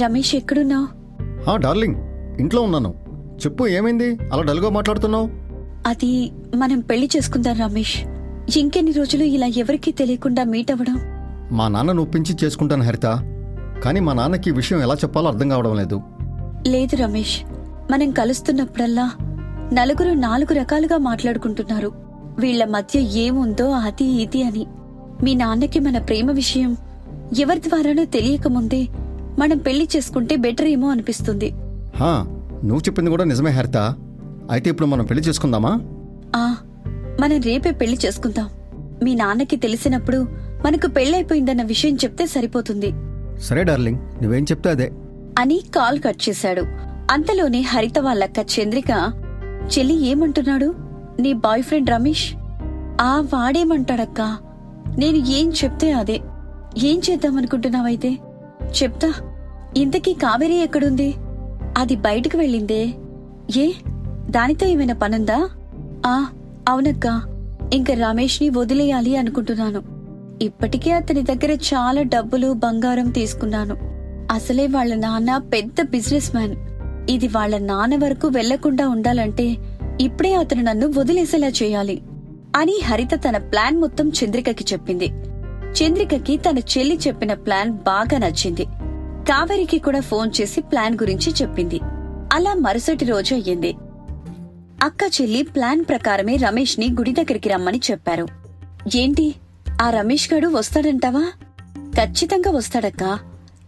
రమేష్ ఎక్కడున్నావు? హా డార్లింగ్. ఇంట్లో ఉన్నాను. చెప్పు ఏమైంది? అలా డల్గా మాట్లాడుతున్నావు? అది మనం పెళ్ళి చేసుకుందాం రమేష్. ఇంకెన్ని రోజులు ఇలా ఎవరికీ తెలియకుండా మీట్ అవ్వడం? మా నాన్నను ఒప్పించి చేసుకుంటాను హరిత. కానీ మా నాన్నకి ఈ విషయం ఎలా చెప్పాలో అర్థం కావడం లేదు. లేదు రమేష్. మనం కలుస్తున్నప్పుడల్లా నలుగురు నాలుగు రకాలుగా మాట్లాడుకుంటున్నారు. వీళ్ళ మధ్య ఏముందో అది ఇది అని. మీ నాన్నకి మన ప్రేమ విషయం ఎవరి ద్వారానో తెలియకముందే మనం పెళ్ళి చేసుకుంటే బెటర్ ఏమో అనిపిస్తుంది. హా నువ్వు చెప్పింది కూడా నిజమే హరిత. అయితే ఇప్పుడు మనం పెళ్ళి చేసుకుందామా? ఆ మనం రేపే పెళ్ళి చేసుకుందాం. మీ నాన్నకి తెలిసినప్పుడు మనకు పెళ్ళైపోయిందన్న విషయం చెప్తే సరిపోతుంది. సరే డార్లింగ్ నువ్వేం చెప్తే అదే. అని కాల్ కట్ చేశాడు. అంతలోనే హరిత వాళ్ళక్క చంద్రిక చెల్లి ఏమంటున్నాడు? నీ బాయ్ ఫ్రెండ్ రమేష్? ఆ వాడేమంటాడక్కా? నేను ఏం చెప్తే అదే. ఏం చేద్దామనుకుంటున్నావైతే? చెప్తా. ఇంతకీ కావేరి ఎక్కడుంది? అది బయటకు వెళ్ళిందే. ఏ? దానితో ఏమైనా పనుందా? ఆ అవునక్కా. ఇంక రమేష్ని వదిలేయాలి అనుకుంటున్నాను. ఇప్పటికే అతని దగ్గర చాలా డబ్బులు బంగారం తీసుకున్నాను. అసలే వాళ్ళ నాన్న పెద్ద బిజినెస్ మ్యాన్. ఇది వాళ్ళ నాన్న వరకు వెళ్ళకుండా ఉండాలంటే ఇప్పుడే అతను నన్ను వదిలేసేలా చేయాలి అని హరిత తన ప్లాన్ మొత్తం చంద్రికకి చెప్పింది. చంద్రికకి తన చెల్లి చెప్పిన ప్లాన్ బాగా నచ్చింది. కావేరికి కూడా ఫోన్ చేసి ప్లాన్ గురించి చెప్పింది. అలా మరుసటి రోజు అయ్యింది. అక్క చెల్లి ప్లాన్ ప్రకారమే రమేష్ని గుడి దగ్గరికి రమ్మని చెప్పారు. ఏంటి? ఆ రమేష్ గడు వస్తాడంటావా? ఖచ్చితంగా వస్తాడక్కా.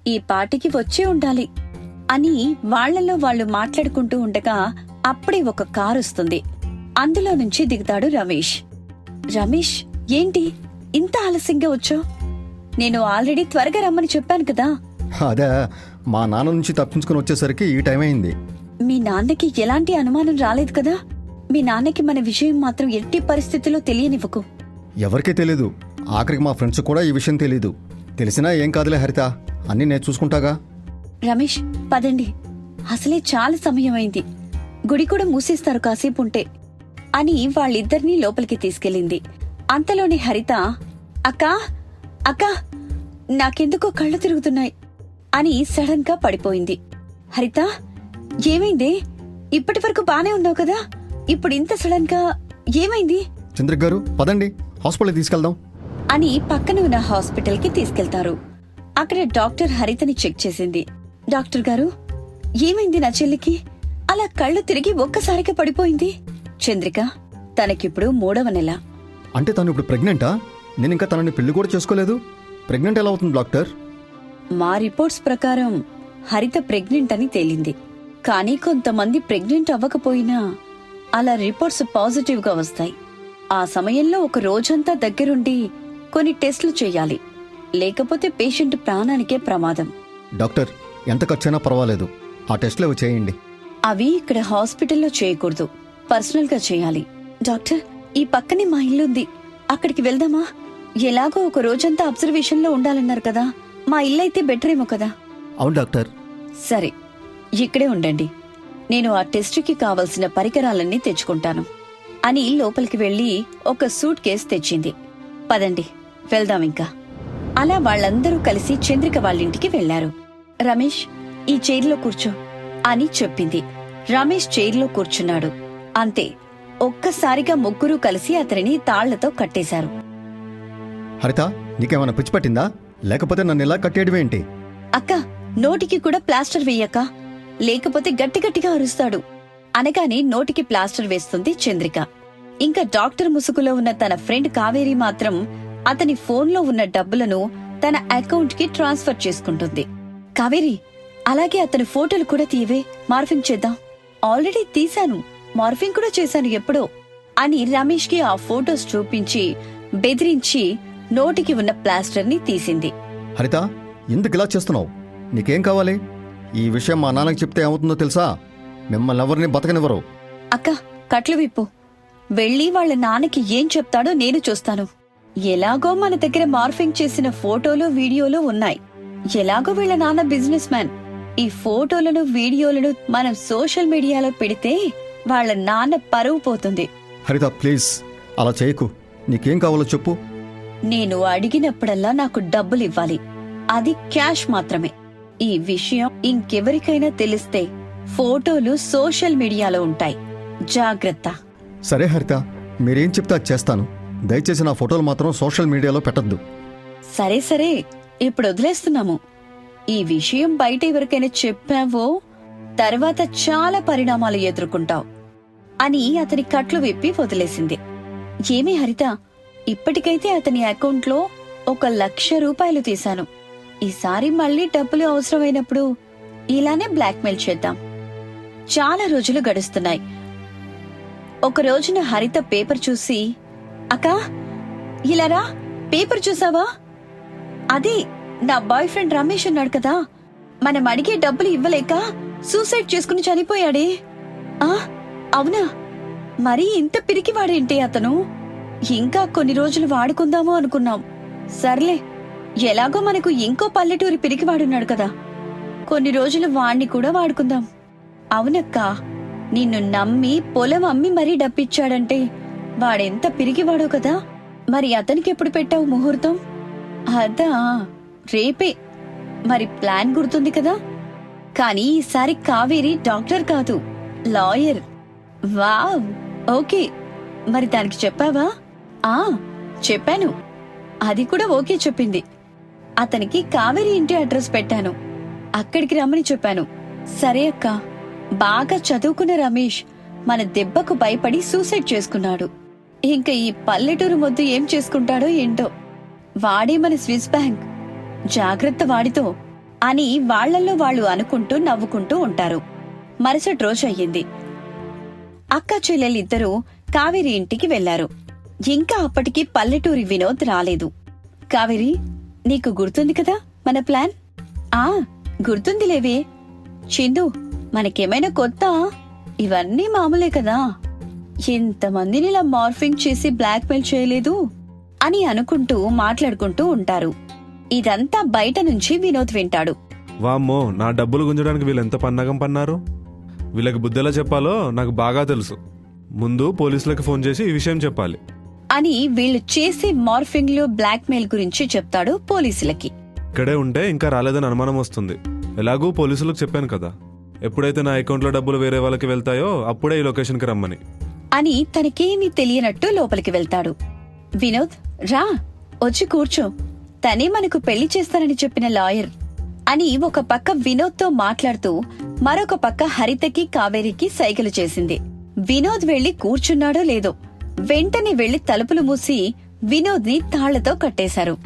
ఈ పాటికి వచ్చే ఉండాలి. అని వాళ్ళలో వాళ్ళు మాట్లాడుకుంటూ ఉండగా అప్పుడే ఒక కారు వస్తుంది. అందులో నుంచి దిగుతాడు రమేష్. రమేష్ ఏంటి? ఇంత ఆలస్యంగా వచ్చో నేను ఆల్రెడీ త్వరగా రమ్మని చెప్పాను కదా. అదే మా నాన్న నుంచి తప్పించుకుని వచ్చేసరికి ఈ టైం అయింది. మీ నాన్నకి ఎలాంటి అనుమానం రాలేదు కదా? మీ నాన్నకి మన విషయం మాత్రం ఎట్టి పరిస్థితిలో తెలియనివ్వకు. ఎవరికీ తెలీదు. ఆఖరికి మా ఫ్రెండ్స్ కూడా ఈ విషయం తెలీదు. తెలిసినా ఏం కాదులే హరిత. అన్నీ నేను చూసుకుంటాగా? రమేష్ పదండి. అసలే చాలా సమయం అయింది గుడి కూడా మూసేస్తారు కాసేపు ఉంటే. అని వాళ్ళిద్దరినీ లోపలికి తీసుకెళ్ళింది. అంతలోనే హరిత అక్కా అక్కా నాకెందుకో కళ్ళు తిరుగుతున్నాయి అని సడన్గా పడిపోయింది. హరిత ఏమైంది? ఇప్పటి వరకు బానే ఉన్నావు కదా? ఇప్పుడు ఇంత సడన్గా ఏమైంది? చంద్రిక్ గారు పదండి. హాస్పిటల్కి తీసుకెళ్దాం. అని పక్కన ఉన్న హాస్పిటల్కి తీసుకెళ్తారు. అక్కడ డాక్టర్ హరితని చెక్ చేసింది. డాక్టర్ గారు ఏమైంది నా చెల్లికి? అలా కళ్ళు తిరిగి ఒక్కసారిగా పడిపోయింది. చంద్రిక తనకిప్పుడు మూడవ నెల. అంటే తను ఇప్పుడు ప్రెగ్నెంటా? నేను ఇంకా తనని పెళ్ళి కూడా చేసుకోలేదు. ప్రెగ్నెంట్ ఎలా అవుతుంది డాక్టర్? మా రిపోర్ట్స్ ప్రకారం హరిత ప్రెగ్నెంట్ అని తేలింది. కానీ కొంతమంది ప్రెగ్నెంట్ అవ్వకపోయినా అలా రిపోర్ట్స్ పాజిటివ్గా వస్తాయి. ఆ సమయంలో ఒక రోజంతా దగ్గరుండి కొన్ని టెస్టులు చేయాలి. లేకపోతే పేషెంట్ ప్రాణానికే ప్రమాదం. డాక్టర్ ఎంత ఖర్చైనా పర్వాలేదు. ఆ టెస్ట్లు అవి చేయండి. అవి ఇక్కడ హాస్పిటల్లో చేయకూడదు. పర్సనల్గా చేయాలి. డాక్టర్ ఈ పక్కనే మా ఇల్లుంది. అక్కడికి వెళ్దామా? ఎలాగో ఒక రోజంతా అబ్జర్వేషన్లో ఉండాలన్నారు కదా. మా ఇల్లైతే బెటర్ ఏమో కదా. అవును డాక్టర్. సరే ఇక్కడే ఉండండి. నేను ఆ టెస్టుకి కావలసిన పరికరాలన్నీ తెచ్చుకుంటాను. అని లోపలికి వెళ్ళి ఒక సూట్ కేస్ తెచ్చింది. పదండి వెళ్దాం ఇంకా. అలా వాళ్ళందరూ కలిసి చంద్రిక వాళ్ళింటికి వెళ్ళారు రమేష్ ఈ చైర్లో కూర్చో అని చెప్పింది. రమేష్ చైర్లో కూర్చున్నాడు. అంతే ఒక్కసారిగా ముగ్గురు కలిసి అతనిని తాళ్ళతో కట్టేశారు. హరిత నీకేమైనా పిచ్చి పట్టిందా? లేకపోతే నన్ను ఇలా కట్టేయడం ఏంటి? అక్క నోటికి కూడా ప్లాస్టర్ వెయ్యక్క లేకపోతే గట్టి గట్టిగా అరుస్తాడు. అనగానే నోటికి ప్లాస్టర్ వేస్తుంది చంద్రిక. ఇంకా డాక్టర్ ముసుగులో ఉన్న తన ఫ్రెండ్ కావేరి మాత్రం అతని ఫోన్లో ఉన్న డబ్బులను తన అకౌంట్కి ట్రాన్స్ఫర్ చేసుకుంటుంది. కావేరి అలాగే అతని ఫోటోలు కూడా తీయవే మార్ఫింగ్ చేద్దాం. ఆల్రెడీ తీశాను. మార్ఫింగ్ కూడా చేశాను ఎప్పుడో. అని రమేష్కి ఆ ఫోటోస్ చూపించి బెదిరించి నోటికి ఉన్న ప్లాస్టర్ని తీసింది. హరిత ఎందుకు ఇలా చేస్తున్నావు? నీకేం కావాలి? ఈ విషయం మా నాన్నకి చెప్తే ఏమవుతుందో తెలుసా? మిమ్మల్ని ఎవరిని బతకనివ్వరు. అక్క కట్లు విప్పు. వెళ్ళి వాళ్ళ నాన్నకి ఏం చెప్తాడో నేను చూస్తాను. ఎలాగో మన దగ్గర మార్ఫింగ్ చేసిన ఫోటోలు వీడియోలు ఉన్నాయి. ఎలాగో వీళ్ళ నాన్న బిజినెస్ మ్యాన్. ఈ ఫోటోలను వీడియోలను మనం సోషల్ మీడియాలో పెడితే వాళ్ళ నాన్న పరువు పోతుంది. హరిత ప్లీజ్. అలా చేయకు. నీకేం కావాలో చెప్పు. నేను అడిగినప్పుడల్లా నాకు డబ్బులు ఇవ్వాలి అది క్యాష్ మాత్రమే. ఈ విషయం ఇంకెవరికైనా తెలిస్తే ఫోటోలు సోషల్ మీడియాలో ఉంటాయి. జాగ్రత్త. సరే హరిత. మీరేం చెప్తే అది చేస్తాను. దయచేసి నా ఫోటోలు మాత్రం సోషల్ మీడియాలో పెట్టద్దు. సరే సరే. ఇప్పుడు వదిలేస్తున్నాము. ఈ విషయం బయట ఎవరికైనా చెప్పావో? తర్వాత చాలా పరిణామాలు ఎదుర్కొంటావు. అని అతని కట్లు విప్పి వదిలేసింది. ఏమీ హరిత? ఇప్పటికైతే అతని అకౌంట్లో ఒక లక్ష రూపాయలు తీశాను. ఈసారి మళ్ళీ డబ్బులు అవసరమైనప్పుడు ఇలానే బ్లాక్మెయిల్ చేద్దాం. చాలా రోజులు గడుస్తున్నాయి. ఒక రోజున హరిత పేపర్ చూసి అక్కా ఇలారా పేపర్ చూసావా? అదే నా బాయ్ ఫ్రెండ్ రమేష్ ఉన్నాడు కదా మనం అడిగే డబ్బులు ఇవ్వలేక సూసైడ్ చేసుకుని చనిపోయాడే. ఆ అవునా? మరీ ఇంత పిరికివాడేంటి అతను? ఇంకా కొన్ని రోజులు వాడుకుందాము అనుకున్నాం. సర్లే ఎలాగో మనకు ఇంకో పల్లెటూరి పిరికివాడున్నాడు కదా. కొన్ని రోజులు వాణ్ణి కూడా వాడుకుందాం. అవునక్కా నిన్ను నమ్మి పొలం అమ్మి మరీ డబ్బిచ్చాడంటే వాడెంత పిరిగివాడో కదా. మరి అతనికి ఎప్పుడు పెట్టావు ముహూర్తం? అదా రేపే. మరి ప్లాన్ గుర్తుంది కదా. కానీ ఈసారి కావేరి డాక్టర్ కాదు లాయర్. Wow okay. మరి దానికి చెప్పావా? ఆ చెప్పాను. అది కూడా ఓకే చెప్పింది. అతనికి కావేరి ఇంటి అడ్రస్ పెట్టాను. అక్కడికి రమ్మని చెప్పాను. సరే అక్క. బాగా చదువుకున్న రమేష్ మన దెబ్బకు భయపడి సూసైడ్ చేసుకున్నాడు. ఇంకా ఈ పల్లెటూరు మొద్దు ఏం చేసుకుంటాడో ఏంటో. వాడే మన స్విస్ బ్యాంక్. జాగ్రత్త వాడితో అని వాళ్ళల్లో వాళ్ళు అనుకుంటూ నవ్వుకుంటూ ఉంటారు. మరుసటి రోజు అయ్యింది. అక్క చెల్లెలిద్దరూ కావేరి ఇంటికి వెళ్ళారు ఇంకా అప్పటికి పల్లెటూరి వినోద్ రాలేదు. కావేరి నీకు గుర్తుంది కదా మన ప్లాన్? ఆ గుర్తుంది లేవే. చిందు మనకేమైనా కొత్త? ఇవన్నీ మామూలే కదా. ఎంతమందిని ఇలా మార్ఫింగ్ చేసి బ్లాక్మెయిల్ చేయలేదు అని అనుకుంటూ మాట్లాడుకుంటూ ఉంటారు. ఇదంతా బయట నుంచి వినోద్ వింటాడు. వామ్మో నా డబ్బులు గుంజడానికి వీళ్ళు ఎంత పన్నగం పన్నారు? వీళ్ళకి బుద్ధెలా చెప్పాలో నాకు బాగా తెలుసు. ముందు పోలీసులకు ఫోన్ చేసి ఈ విషయం చెప్పాలి. అని వీళ్ళు చేసే మార్ఫింగ్లో బ్లాక్మెయిల్ గురించి చెప్తాడు పోలీసులకి. ఇక్కడే ఉంటే ఇంకా రాలేదని అనుమానం వస్తుంది. ఎలాగూ పోలీసులకు చెప్పాను కదా. ఎప్పుడైతే నా అకౌంట్లో డబ్బులు వేరే వాళ్ళకి వెళ్తాయో అప్పుడే ఈ లొకేషన్కి రమ్మని. అని తనకేమీ తెలియనట్టు లోపలికి వెళ్తాడు. వినోద్ రా వచ్చి కూర్చో. తనే మనకు పెళ్ళి చేస్తానని చెప్పిన లాయర్ అని ఒక పక్క వినోద్తో మాట్లాడుతూ మరొక పక్క హరితకి కావేరికి సైగలు చేసింది. వినోద్ వెళ్ళి కూర్చున్నాడో లేదో వెంటనే వెళ్ళి తలుపులు మూసి వినోద్ని తాళ్ళతో కట్టేశారు.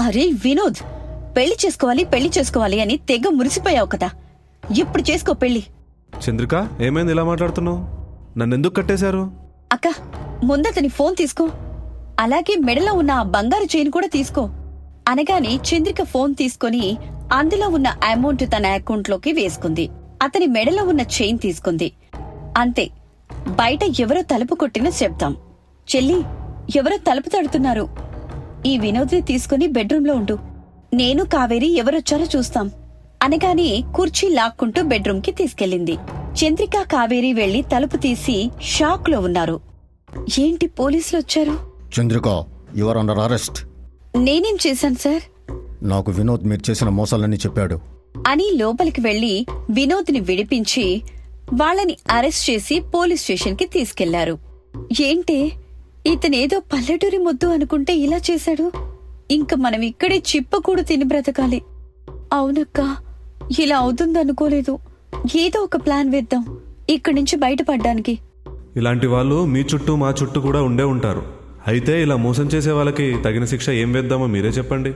అరే వినోద్! పెళ్ళి చేసుకోవాలి పెళ్ళి చేసుకోవాలి అని తెగ మురిసిపోయావు కదా. ఇప్పుడు చేసుకో పెళ్ళి. చంద్రిక ఏమైంది? ఇలా మాట్లాడుతున్నావు? నన్ను ఎందుకు కట్టేశారు? అక్క ముందతని ఫోన్ తీసుకో. అలాగే మెడలో ఉన్న ఆ బంగారు చైన్ కూడా తీసుకో. అనగానే చంద్రిక ఫోన్ తీసుకొని అందులో ఉన్న అమౌంట్ తన అకౌంట్లోకి వేసుకుంది. అతని మెడలో ఉన్న చైన్ తీసుకుంది. అంతే. బయట ఎవరో తలుపు కొట్టిన శబ్దం చెల్లి ఎవరో తలుపు తడుతున్నారు. ఈ వినోద్ని తీసుకుని బెడ్రూంలో ఉండు. నేను కావేరి ఎవరొచ్చారో చూస్తాం. అనగానే కుర్చీ లాక్కుంటూ బెడ్రూమ్కి తీసుకెళ్ళింది. చంద్రిక కావేరి వెళ్ళి తలుపు తీసి షాక్లో ఉన్నారు. ఏంటి పోలీసులు వచ్చారు? చంద్రిక యువర్ అండర్ అరెస్ట్ నేనేం చేశాను సార్? నాకు వినోద్ మీరు చేసిన మోసాలన్నీ చెప్పాడు. అని లోపలికి వెళ్ళి వినోద్ని విడిపించి వాళ్ళని అరెస్ట్ చేసి పోలీస్ స్టేషన్కి తీసుకెళ్ళారు. ఏంటి? ఇతనేదో పల్లెటూరి ముద్దు అనుకుంటే ఇలా చేశాడు. ఇంక మనం ఇక్కడే చిప్పకూడు తిని బ్రతకాలి. అవునక్క ఇలా అవుతుందనుకోలేదు ఏదో ఒక ప్లాన్ వేద్దాం. ఇక్కడి నుంచి బయటపడ్డానికి. ఇలాంటి వాళ్ళు మీ చుట్టూ మా చుట్టూ కూడా ఉండే ఉంటారు. అయితే ఇలా మోసం చేసే వాళ్ళకి తగిన శిక్ష ఏం వేద్దామో మీరే చెప్పండి.